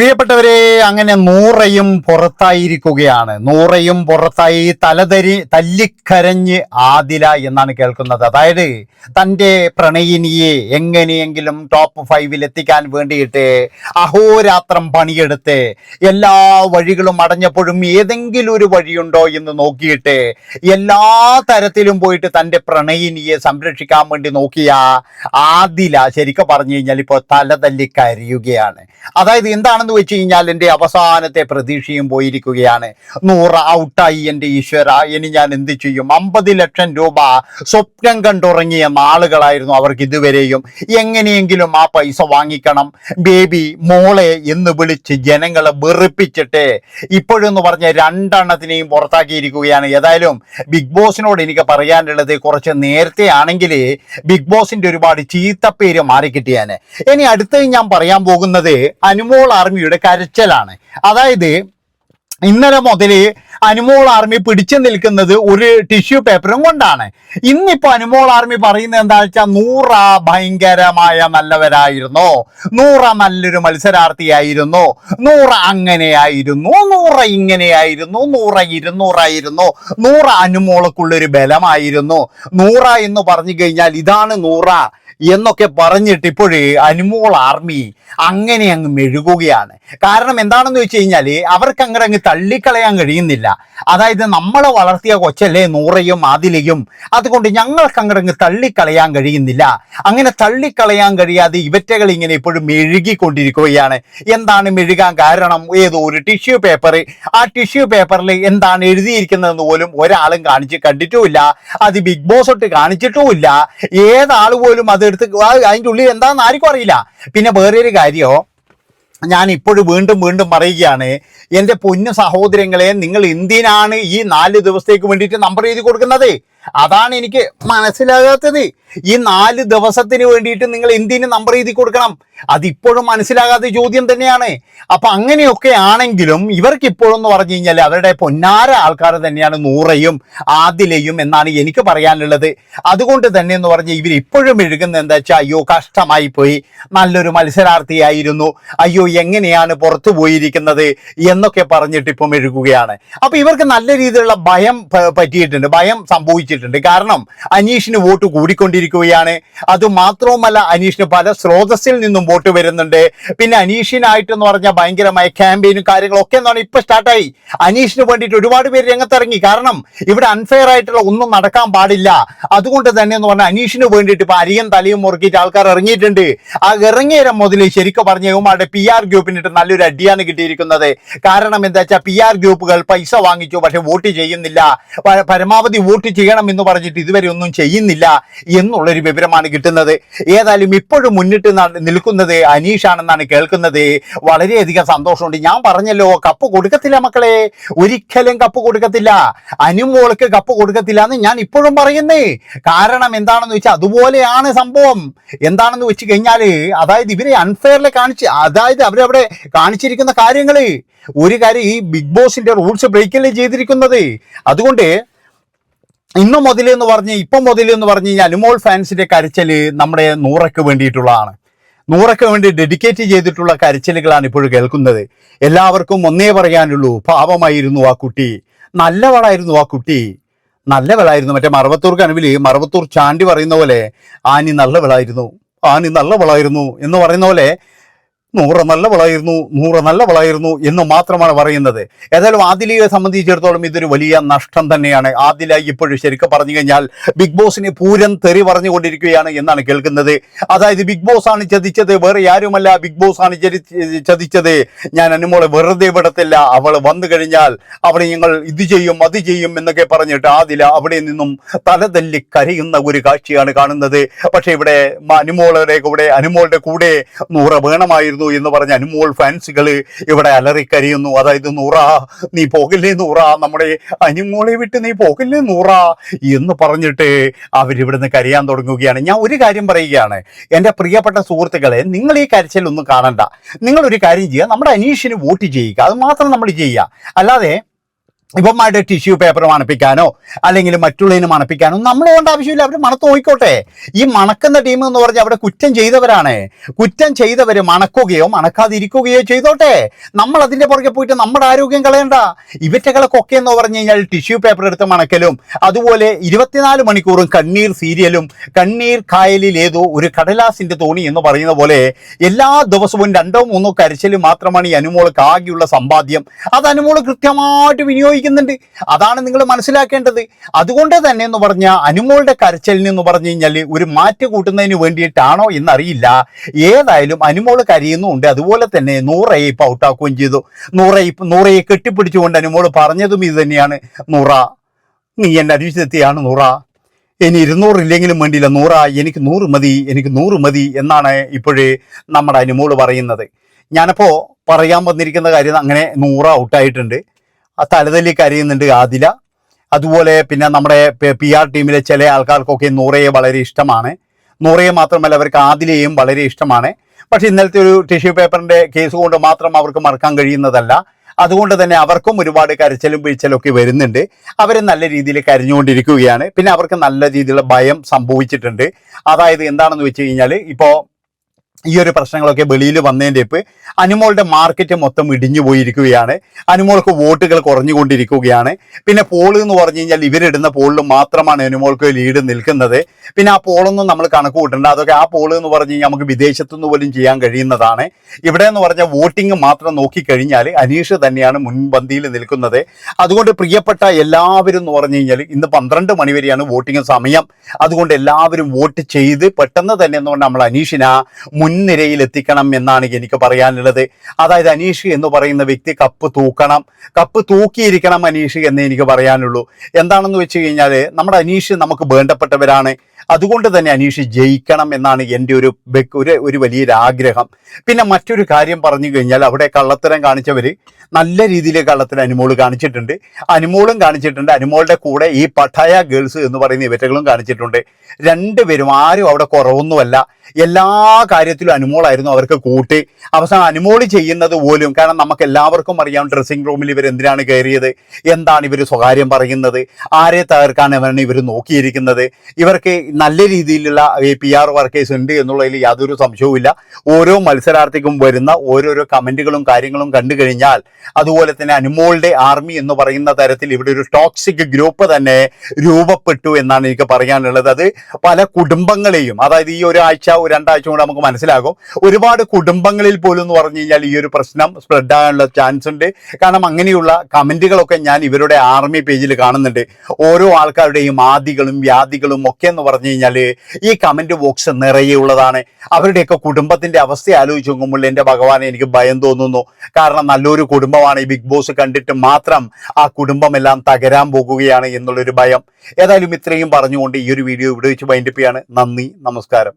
പ്രിയപ്പെട്ടവരെ അങ്ങനെ നൂറയും പുറത്തായിരിക്കുകയാണ്. നൂറയും പുറത്തായി തലതരി തല്ലിക്കരഞ്ഞ് ആദില എന്നാണ് കേൾക്കുന്നത്. അതായത് തന്റെ പ്രണയിനിയെ എങ്ങനെയെങ്കിലും ടോപ്പ് ഫൈവിൽ എത്തിക്കാൻ വേണ്ടിയിട്ട് അഹോരാത്രം പണിയെടുത്ത് എല്ലാ വഴികളും അടഞ്ഞപ്പോഴും ഏതെങ്കിലും ഒരു വഴിയുണ്ടോ എന്ന് നോക്കിയിട്ട് എല്ലാ തരത്തിലും പോയിട്ട് തന്റെ പ്രണയിനിയെ സംരക്ഷിക്കാൻ വേണ്ടി നോക്കിയ ആദില ശരിക്കും പറഞ്ഞു കഴിഞ്ഞാൽ ഇപ്പോൾ തല തല്ലിക്കരയുകയാണ്. അതായത് എന്താണെന്ന് വെച്ച് കഴിഞ്ഞാൽ എന്റെ അവസാനത്തെ പ്രതീക്ഷയും പോയിരിക്കുകയാണ്. നൂറ് ഔട്ടായി എന്റെ ഈശ്വര ഇനി ഞാൻ എന്ത് ചെയ്യും? അമ്പത് ലക്ഷം രൂപ സ്വപ്നം കണ്ടുറങ്ങിയ നാളുകളായിരുന്നു അവർക്ക് ഇതുവരെയും. എങ്ങനെയെങ്കിലും ആ പൈസ വാങ്ങിക്കണം. ബേബി മോളെ എന്ന് വിളിച്ച് ജനങ്ങളെ വെറുപ്പിച്ചിട്ട് ഇപ്പോഴെന്ന് പറഞ്ഞ രണ്ടെണ്ണത്തിനെയും പുറത്താക്കിയിരിക്കുകയാണ്. ഏതായാലും ബിഗ് ബോസിനോട് എനിക്ക് പറയാനുള്ളത് കുറച്ച് നേരത്തെ ആണെങ്കിൽ ബിഗ് ബോസിന്റെ ഒരുപാട് ചീത്തപ്പേര് മാറിക്കിട്ടിയാണ്. ഇനി അടുത്തത് ഞാൻ പറയാൻ പോകുന്നത് അനുമോൾ ആർമിയുടെ കരച്ചലാണ്. അതായത് ഇന്നലെ മുതൽ അനുമോൾ ആർമി പിടിച്ചു നിൽക്കുന്നത് ഒരു ടിഷ്യൂ പേപ്പറും കൊണ്ടാണ്. ഇന്നിപ്പോ അനുമോൾ ആർമി പറയുന്നത് എന്താ വെച്ചാൽ നൂറ ഭയങ്കരമായ നല്ലവരായിരുന്നു. നൂറ നല്ലൊരു മത്സരാർത്ഥിയായിരുന്നു. നൂറ അങ്ങനെയായിരുന്നു. നൂറ ഇങ്ങനെയായിരുന്നു. നൂറ ഇരുന്നൂറായിരുന്നു. നൂറ അനുമോളക്കുള്ളൊരു ബലമായിരുന്നു. നൂറ എന്ന് പറഞ്ഞു കഴിഞ്ഞാൽ ഇതാണ് നൂറ എന്നൊക്കെ പറഞ്ഞിട്ട് ഇപ്പോഴേ അനുമോൾ ആർമി അങ്ങനെ അങ്ങ് മെഴുകുകയാണ്. കാരണം എന്താണെന്ന് വെച്ച് കഴിഞ്ഞാൽ അവർക്ക് അങ്ങനെ അങ്ങ് തള്ളിക്കളയാൻ കഴിയുന്നില്ല. അതായത് നമ്മളെ വളർത്തിയ കൊച്ചല്ലേ നൂറയും ആതിലയും അതുകൊണ്ട് ഞങ്ങൾക്ക് അങ്ങനെ അങ്ങ് തള്ളിക്കളയാൻ കഴിയുന്നില്ല. അങ്ങനെ തള്ളിക്കളയാൻ കഴിയാതെ ഇവറ്റകൾ ഇങ്ങനെ ഇപ്പോഴും മെഴുകിക്കൊണ്ടിരിക്കുകയാണ്. എന്താണ് മെഴുകാൻ കാരണം? ഏതോ ഒരു ടിഷ്യൂ പേപ്പർ. ആ ടിഷ്യൂ പേപ്പറിൽ എന്താണ് എഴുതിയിരിക്കുന്നതെന്ന് പോലും ഒരാളും കാണിച്ച് കണ്ടിട്ടുമില്ല. അത് ബിഗ് ബോസ് ഒട്ട് കാണിച്ചിട്ടുമില്ല. ഏതാൾ പോലും അതെടുത്ത് അതിന്റെ ഉള്ളിൽ എന്താണെന്ന് ആർക്കും അറിയില്ല. പിന്നെ വേറൊരു കാര്യമോ? ഞാൻ ഇപ്പോഴും വീണ്ടും വീണ്ടും പറയുകയാണ് എന്റെ പൊന്നു സഹോദരങ്ങളെ നിങ്ങൾ എന്തിനാണ് ഈ നാല് ദിവസത്തേക്ക് വേണ്ടിയിട്ട് നമ്പർ എഴുതി കൊടുക്കുന്നത്? അതാണ് എനിക്ക് മനസ്സിലാകാത്തത്. ഈ നാല് ദിവസത്തിന് വേണ്ടിയിട്ട് നിങ്ങൾ എന്തിനു നമ്പർ എഴുതി കൊടുക്കണം? അതിപ്പോഴും മനസ്സിലാകാത്ത ചോദ്യം തന്നെയാണ്. അപ്പൊ അങ്ങനെയൊക്കെ ആണെങ്കിലും ഇവർക്ക് ഇപ്പോഴെന്ന് പറഞ്ഞു കഴിഞ്ഞാൽ അവരുടെ പൊന്നാര ആൾക്കാർ തന്നെയാണ് നൂറയും ആദിലയും എന്നാണ് എനിക്ക് പറയാനുള്ളത്. അതുകൊണ്ട് തന്നെ എന്ന് പറഞ്ഞാൽ ഇവർ ഇപ്പോഴും എഴുകുന്ന എന്താ വെച്ചാൽ അയ്യോ കഷ്ടമായി പോയി. നല്ലൊരു മത്സരാർത്ഥിയായിരുന്നു. അയ്യോ എങ്ങനെയാണ് പുറത്തു പോയിരിക്കുന്നത്? എന്നൊക്കെ പറഞ്ഞിട്ട് ഇപ്പം എഴുകുകയാണ് അപ്പൊ ഇവർക്ക് നല്ല രീതിയിലുള്ള ഭയം പറ്റിയിട്ടുണ്ട്. ഭയം സംഭവിച്ചിട്ടുണ്ട്. കാരണം അനീഷിന് വോട്ട് കൂടിക്കൊണ്ടിരിക്കുകയാണ്. അത് മാത്രവുമല്ല അനീഷിന് പല സ്രോതസ്സിൽ നിന്നും വോട്ട് വരുന്നുണ്ട്. പിന്നെ അനീഷിനായിട്ട് എന്ന് പറഞ്ഞാൽ ഭയങ്കരമായ ക്യാമ്പയിനും കാര്യങ്ങളൊക്കെ എന്താണ് ഇപ്പൊ സ്റ്റാർട്ടായി. അനീഷിന് വേണ്ടിയിട്ട് ഒരുപാട് പേര് രംഗത്തിറങ്ങി. കാരണം ഇവിടെ അൺഫെയർ ആയിട്ടുള്ള ഒന്നും നടക്കാൻ പാടില്ല. അതുകൊണ്ട് തന്നെ എന്ന് പറഞ്ഞാൽ അനീഷിന് വേണ്ടിയിട്ട് ഇപ്പൊ അരിയും തലയും മുറുക്കിയിട്ട് ആൾക്കാർ ഇറങ്ങിയിട്ടുണ്ട്. ആ ഇറങ്ങിയരം മുതൽ ശരിക്കും പറഞ്ഞ ഇവന്മാരുടെ പി ആർ ഗ്രൂപ്പിനിട്ട് നല്ലൊരു അടിയാണ് കിട്ടിയിരിക്കുന്നത്. കാരണം എന്താ വെച്ചാൽ പി ആർ ഗ്രൂപ്പുകൾ പൈസ വാങ്ങിച്ചു പക്ഷെ വോട്ട് ചെയ്യുന്നില്ല. പരമാവധി വോട്ട് ചെയ്യണം എന്ന് പറഞ്ഞിട്ട് ഇതുവരെ ഒന്നും ചെയ്യുന്നില്ല എന്നുള്ളൊരു വിവരമാണ് കിട്ടുന്നത്. ഏതായാലും ഇപ്പോഴും മുന്നിട്ട് നിൽക്കുന്നത് അനീഷ് ആണെന്നാണ് കേൾക്കുന്നത്. വളരെയധികം സന്തോഷമുണ്ട്. ഞാൻ പറഞ്ഞല്ലോ കപ്പ് കൊടുക്കത്തില്ല മക്കളെ. ഒരിക്കലും കപ്പ് കൊടുക്കത്തില്ല. അനുമോൾക്ക് കപ്പ് കൊടുക്കത്തില്ല എന്ന് ഞാൻ ഇപ്പോഴും പറയുന്നേ. കാരണം എന്താണെന്ന് വെച്ചാൽ അതുപോലെയാണ് സംഭവം. എന്താണെന്ന് വെച്ച് കഴിഞ്ഞാൽ അതായത് ഇവരെ അൺഫെയറിൽ കാണിച്ച് അതായത് അവരവിടെ കാണിച്ചിരിക്കുന്ന കാര്യങ്ങൾ. ഒരു കാര്യം ഈ ബിഗ് ബോസിന്റെ റൂൾസ് ബ്രേക്കല്ലേ ചെയ്തിരിക്കുന്നത്? അതുകൊണ്ട് ഇന്ന് മുതൽ എന്ന് പറഞ്ഞ് ഇപ്പം മുതൽ എന്ന് പറഞ്ഞു കഴിഞ്ഞാൽ അനുമോൾ ഫാൻസിന്റെ കരച്ചിൽ നമ്മുടെ നൂറയ്ക്ക് വേണ്ടിയിട്ടുള്ളതാണ്. നൂറയ്ക്ക് വേണ്ടി ഡെഡിക്കേറ്റ് ചെയ്തിട്ടുള്ള കരച്ചിലുകളാണ് ഇപ്പോൾ കേൾക്കുന്നത്. എല്ലാവർക്കും ഒന്നേ പറയാനുള്ളൂ പാവമായിരുന്നു ആ കുട്ടി. നല്ലവളായിരുന്നു ആ കുട്ടി. നല്ലവളായിരുന്നു. മറ്റേ മറവത്തൂർ കനവിൽ മറവത്തൂർ ചാണ്ടി പറയുന്ന പോലെ ആനി നല്ലവളായിരുന്നു. ആനി നല്ലവളായിരുന്നു എന്ന് പറയുന്ന പോലെ നൂറ് നല്ല നല്ലവളായിരുന്നു നൂറ് നല്ല നല്ലവളായിരുന്നു എന്ന് മാത്രമാണ് പറയുന്നത്. ഏതായാലും ആദിലയെ സംബന്ധിച്ചിടത്തോളം ഇതൊരു വലിയ നഷ്ടം തന്നെയാണ്. ആദില ഇപ്പോഴും ശരിക്കും പറഞ്ഞു കഴിഞ്ഞാൽ ബിഗ് ബോസിനെ പൂരം തെറി പറഞ്ഞുകൊണ്ടിരിക്കുകയാണ് എന്നാണ് കേൾക്കുന്നത്. അതായത് ബിഗ് ബോസ് ആണ് ചതിച്ചത് വേറെ ആരുമല്ല ബിഗ് ബോസ് ആണ് ചതി- ചതിച്ചത്. ഞാൻ അനുമോളെ വെറുതെ വിടത്തില്ല. അവൾ വന്നു കഴിഞ്ഞാൽ അവളെ ഞങ്ങൾ ഇത് ചെയ്യും അത് ചെയ്യും എന്നൊക്കെ പറഞ്ഞിട്ട് ആദില അവിടെ നിന്നും തലതല്ലി കരയുന്ന ഒരു കാഴ്ചയാണ് കാണുന്നത്. പക്ഷേ ഇവിടെ അനുമോളുടെ കൂടെ അനുമോളുടെ കൂടെ നൂറ് വേണമായിരുന്നു. എന്ന് പറഞ്ഞ അനുമോൾ ഫാൻസുകൾ ഇവിടെ അലറിക്കരയുന്നു. അതായത് നൂറ നീ പോകില്ലേ നൂറ? നമ്മുടെ അനുമോളെ വിട്ട് നീ പോകില്ലേ നൂറ? എന്ന് പറഞ്ഞിട്ട് അവരിവിടുന്ന് കരയാൻ തുടങ്ങുകയാണ്. ഞാൻ ഒരു കാര്യം പറയുകയാണ്. എന്റെ പ്രിയപ്പെട്ട സുഹൃത്തുക്കളെ നിങ്ങൾ ഈ കരച്ചിലൊന്നും കാണണ്ട. നിങ്ങളൊരു കാര്യം ചെയ്യുക. നമ്മുടെ അനീഷിന് വോട്ട് ചെയ്യുക. അത് മാത്രം നമ്മൾ ചെയ്യുക. അല്ലാതെ ഇവന്മാരുടെ ടിഷ്യൂ പേപ്പർ മണപ്പിക്കാനോ അല്ലെങ്കിൽ മറ്റുള്ളതിന് മണപ്പിക്കാനോ നമ്മൾ കൊണ്ട് ആവശ്യമില്ല. അവർ മണത്ത് നോക്കിക്കോട്ടെ. ഈ മണക്കുന്ന ടീം എന്ന് പറഞ്ഞാൽ അവിടെ കുറ്റം ചെയ്തവരാണ്. കുറ്റം ചെയ്തവർ മണക്കുകയോ മണക്കാതിരിക്കുകയോ ചെയ്തോട്ടെ. നമ്മൾ അതിന്റെ പുറകെ പോയിട്ട് നമ്മുടെ ആരോഗ്യം കളയണ്ട. ഇവറ്റകളൊക്കെ എന്ന് പറഞ്ഞു കഴിഞ്ഞാൽ ടിഷ്യൂ പേപ്പർ എടുത്ത് മണക്കലും അതുപോലെ ഇരുപത്തിനാല് മണിക്കൂറും കണ്ണീർ സീരിയലും കണ്ണീർ കായലിൽ ഏതോ ഒരു കടലാസിന്റെ തോണി എന്ന് പറയുന്ന പോലെ എല്ലാ ദിവസവും രണ്ടോ മൂന്നോ കരച്ചിൽ മാത്രമാണ് ഈ അനുമോൾക്ക് ആകെയുള്ള സമ്പാദ്യം. അത് അനുമോൾ കൃത്യമായിട്ട് വിനിയോഗിക്കുന്നുണ്ട് അതാണ് നിങ്ങൾ മനസ്സിലാക്കേണ്ടത്. അതുകൊണ്ട് തന്നെ എന്ന് പറഞ്ഞാൽ അനുമോളുടെ കരച്ചിലിന് എന്ന് പറഞ്ഞു കഴിഞ്ഞാൽ ഒരു മാറ്റ് കൂട്ടുന്നതിന് വേണ്ടിയിട്ടാണോ എന്നറിയില്ല. ഏതായാലും അനുമോൾ കരയുന്നുണ്ട്. അതുപോലെ തന്നെ നൂറയെ ഔട്ട് ഔട്ടാക്കുകയും ചെയ്തു. നൂറയെ നൂറയെ കെട്ടിപ്പിടിച്ചുകൊണ്ട് അനുമോൾ പറഞ്ഞതും ഇത് തന്നെയാണ്. നൂറ നീ എന്റെ അരിശത്തെയാണ് നൂറ. ഇനി ഇരുന്നൂറില്ലെങ്കിലും വേണ്ടിയില്ല നൂറ. എനിക്ക് നൂറ് മതി എനിക്ക് നൂറ് മതി എന്നാണ് ഇപ്പോഴേ നമ്മുടെ അനുമോൾ പറയുന്നത്. ഞാനപ്പോ പറയാൻ വന്നിരിക്കുന്ന കാര്യം അങ്ങനെ നൂറ ഔട്ടായിട്ടുണ്ട് ആ തലതല്ലി കരയുന്നുണ്ട് ആദില. അതുപോലെ പിന്നെ നമ്മുടെ പി ആർ ടീമിലെ ചില ആൾക്കാർക്കൊക്കെ നൂറയെ വളരെ ഇഷ്ടമാണ്. നൂറയെ മാത്രമല്ല അവർക്ക് ആദിലയും വളരെ ഇഷ്ടമാണ്. പക്ഷെ ഇന്നലത്തെ ഒരു ടിഷ്യൂ പേപ്പറിന്റെ കേസ് കൊണ്ട് മാത്രം അവർക്ക് മറക്കാൻ കഴിയുന്നതല്ല. അതുകൊണ്ട് തന്നെ അവർക്കും ഒരുപാട് കരച്ചിലും പിഴിച്ചലും ഒക്കെ വരുന്നുണ്ട്. അവർ നല്ല രീതിയിൽ കരഞ്ഞുകൊണ്ടിരിക്കുകയാണ്. പിന്നെ അവർക്ക് നല്ല രീതിയിലുള്ള ഭയം സംഭവിച്ചിട്ടുണ്ട്. അതായത് എന്താണെന്ന് വെച്ച് കഴിഞ്ഞാൽ ഇപ്പോൾ ഈ ഒരു പ്രശ്നങ്ങളൊക്കെ വെളിയിൽ വന്നതിന്റെ ഇപ്പ് അനുമോളുടെ മാർക്കറ്റ് മൊത്തം ഇടിഞ്ഞു പോയിരിക്കുകയാണ്. അനുമോൾക്ക് വോട്ടുകൾ കുറഞ്ഞുകൊണ്ടിരിക്കുകയാണ്. പിന്നെ പോൾ എന്ന് പറഞ്ഞു കഴിഞ്ഞാൽ ഇവരിടുന്ന പോളിൽ മാത്രമാണ് അനുമോൾക്ക് ലീഡ് നിൽക്കുന്നത്. പിന്നെ ആ പോളൊന്നും നമ്മൾ കണക്ക് കൂട്ടേണ്ട. അതൊക്കെ ആ പോൾ എന്ന് പറഞ്ഞു കഴിഞ്ഞാൽ നമുക്ക് വിദേശത്തുനിന്ന് പോലും ചെയ്യാൻ കഴിയുന്നതാണ്. ഇവിടെ എന്ന് പറഞ്ഞാൽ വോട്ടിംഗ് മാത്രം നോക്കിക്കഴിഞ്ഞാൽ അനീഷ് തന്നെയാണ് മുൻപന്തിയിൽ നിൽക്കുന്നത്. അതുകൊണ്ട് പ്രിയപ്പെട്ട എല്ലാവരും എന്ന് പറഞ്ഞു കഴിഞ്ഞാൽ ഇന്ന് പന്ത്രണ്ട് മണിവരെയാണ് വോട്ടിംഗ് സമയം. അതുകൊണ്ട് എല്ലാവരും വോട്ട് ചെയ്ത് പെട്ടെന്ന് തന്നെ എന്ന് പറഞ്ഞാൽ നമ്മൾ അനീഷിനെ മുൻനിരയിൽ എത്തിക്കണം എന്നാണ് എനിക്ക് പറയാനുള്ളത്. അതായത് അനീഷ് എന്ന് പറയുന്ന വ്യക്തി കപ്പ് തൂക്കണം. കപ്പ് തൂക്കിയിരിക്കണം അനീഷ് എന്നേ എനിക്ക് പറയാനുള്ളൂ. എന്താണെന്ന് വെച്ച് കഴിഞ്ഞാൽ നമ്മുടെ അനീഷ് നമുക്ക് വേണ്ടപ്പെട്ടവരാണ്. അതുകൊണ്ട് തന്നെ അനീഷ് ജയിക്കണം എന്നാണ് എന്റെ ഒരു ഒരു ഒരു വലിയൊരു ആഗ്രഹം പിന്നെ മറ്റൊരു കാര്യം പറഞ്ഞു കഴിഞ്ഞാൽ അവിടെ കള്ളത്തരം കാണിച്ചവർ നല്ല രീതിയിൽ കള്ളത്തരം അനുമോൾ കാണിച്ചിട്ടുണ്ട്. അനുമോളും കാണിച്ചിട്ടുണ്ട്. അനുമോളുടെ കൂടെ ഈ പട്ടായ ഗേൾസ് എന്ന് പറയുന്ന ഇവറ്റകളും കാണിച്ചിട്ടുണ്ട്. രണ്ടുപേരും ആരും അവിടെ കുറവൊന്നുമല്ല. എല്ലാ കാര്യത്തിലും അനുമോളായിരുന്നു അവർക്ക് കൂട്ടി. അവസാനം അനുമോൾ ചെയ്യുന്നത് പോലും കാരണം നമുക്ക് എല്ലാവർക്കും അറിയാം ഡ്രസ്സിംഗ് റൂമിൽ ഇവർ എന്തിനാണ് കയറിയത്? എന്താണ് ഇവർ സ്വകാര്യം പറയുന്നത്? ആരെ തകർക്കാൻ തകർക്കാനാണ് ഇവർ നോക്കിയിരിക്കുന്നത്? ഇവർക്ക് നല്ല രീതിയിലുള്ള പി ആർ വർക്കേഴ്സ് ഉണ്ട് എന്നുള്ളതിൽ യാതൊരു സംശയവുമില്ല. ഓരോ മത്സരാർത്ഥിക്കും വരുന്ന ഓരോരോ കമന്റുകളും കാര്യങ്ങളും കണ്ടു കഴിഞ്ഞാൽ അതുപോലെ തന്നെ അനുമോളുടെ ആർമി എന്ന് പറയുന്ന തരത്തിൽ ഇവിടെ ഒരു ടോക്സിക് ഗ്രൂപ്പ് തന്നെ രൂപപ്പെട്ടു എന്നാണ് എനിക്ക് പറയാനുള്ളത്. അത് പല കുടുംബങ്ങളെയും അതായത് ഈ ഒരാഴ്ച ഒരു രണ്ടാഴ്ച കൊണ്ട് നമുക്ക് മനസ്സിലാകും. ഒരുപാട് കുടുംബങ്ങളിൽ പോലും എന്ന് പറഞ്ഞു കഴിഞ്ഞാൽ ഈ ഒരു പ്രശ്നം സ്പ്രെഡ് ആകാനുള്ള ചാൻസ് ഉണ്ട്. കാരണം അങ്ങനെയുള്ള കമന്റുകളൊക്കെ ഞാൻ ഇവരുടെ ആർമി പേജിൽ കാണുന്നുണ്ട്. ഓരോ ആൾക്കാരുടെയും ആദികളും വ്യാധികളും ഒക്കെ എന്ന് പറഞ്ഞു കഴിഞ്ഞാൽ ഈ കമന്റ് ബോക്സ് നിറയെയുള്ളതാണ് അവരുടെയൊക്കെ കുടുംബത്തിന്റെ അവസ്ഥ ആലോചിച്ച് നോക്കുമ്പോൾ എന്റെ ഭഗവാനെ എനിക്ക് ഭയം തോന്നുന്നു. കാരണം നല്ലൊരു കുടുംബമാണ് ഈ ബിഗ് ബോസ് കണ്ടിട്ട് മാത്രം ആ കുടുംബമെല്ലാം തകരാൻ പോകുകയാണ് എന്നുള്ളൊരു ഭയം. ഏതായാലും ഇത്രയും പറഞ്ഞുകൊണ്ട് ഈ ഒരു വീഡിയോ ഇവിടെ വെച്ച് വൈൻഡപ്പ് നന്ദി നമസ്കാരം.